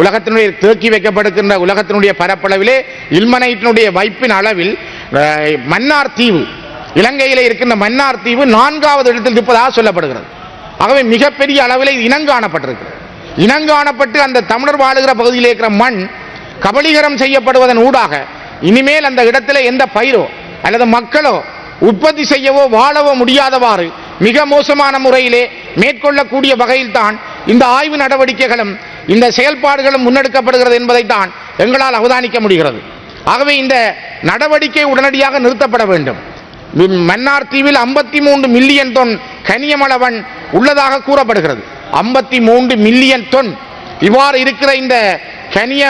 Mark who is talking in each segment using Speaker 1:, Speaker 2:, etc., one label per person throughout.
Speaker 1: உலகத்தினுடைய தேக்கி வைக்கப்படுகின்ற உலகத்தினுடைய பரப்பளவிலே இல்மனைட்டினுடைய வைப்பின் அளவில் மன்னார் தீவு இலங்கையில் இருக்கின்ற மன்னார் தீவு நான்காவது இடத்தில் இருப்பதாக சொல்லப்படுகிறது. ஆகவே மிகப்பெரிய அளவில் இனங்காணப்பட்டிருக்கிறது இனங்காணப்பட்டு அந்த தமிழர் வாழுகிற பகுதியில் இருக்கிற மண் கபலீகரம் செய்யப்படுவதன் ஊடாக இனிமேல் அந்த இடத்துல எந்த பயிரோ அல்லது மக்களோ உற்பத்தி செய்யவோ வாழவோ முடியாதவாறு மிக மோசமான முறையிலே மேற்கொள்ளக்கூடிய வகையில்தான் இந்த ஆய்வு நடவடிக்கைகளும் இந்த செயல்பாடுகளும் முன்னெடுக்கப்படுகிறது என்பதைத்தான் எங்களால் அவதானிக்க முடிகிறது. ஆகவே இந்த நடவடிக்கை உடனடியாக நிறுத்தப்பட வேண்டும். மன்னார் தீவில் ஐம்பத்தி மூன்று மில்லியன் தொன் கனியமளவன் உள்ளதாக கூறப்படுகிறது. ஐம்பத்தி மூன்று மில்லியன் தொன். இவ்வாறு இருக்கிற இந்த கனிய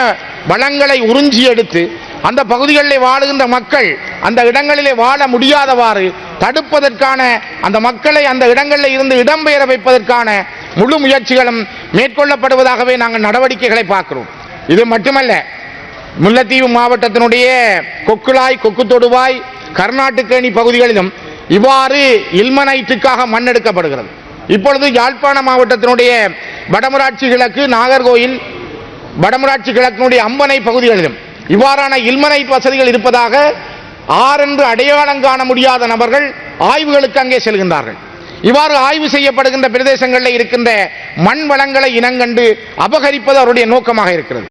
Speaker 1: வளங்களை உறிஞ்சி எடுத்து அந்த பகுதிகளில் வாழுகின்ற மக்கள் அந்த இடங்களிலே வாழ முடியாதவாறு தடுப்பதற்கான அந்த மக்களை அந்த இடங்களில் இருந்து இடம்பெயர வைப்பதற்கான முழு முயற்சிகளும் மேற்கொள்ளப்படுவதாகவே நாங்கள் நடவடிக்கைகளை பார்க்கிறோம். இது மட்டுமல்ல முல்லைத்தீவு மாவட்டத்தினுடைய கொக்குளாய் கொக்கு தொடுவாய் கர்நாட்டுக்கேணி பகுதிகளிலும் இவ்வாறு இல்மனைட்டுக்காக மண்ணெடுக்கப்படுகிறது. இப்பொழுது யாழ்ப்பாண மாவட்டத்தினுடைய வடமராட்சி கிழக்கு நாகர்கோயில் வடமராட்சி கிழக்கினுடைய அம்பனை பகுதிகளிலும் இவ்வாறான இல்மனைட் வசதிகள் இருப்பதாக ஆறென்று அடையாளம் காண முடியாத நபர்கள் ஆய்வுகளுக்கு அங்கே செல்கின்றார்கள். இவ்வாறு ஆய்வு செய்யப்படுகின்ற பிரதேசங்களில் இருக்கின்ற மண் வளங்களை இனங்கண்டு அபகரிப்பது அவருடைய நோக்கமாக இருக்கிறது.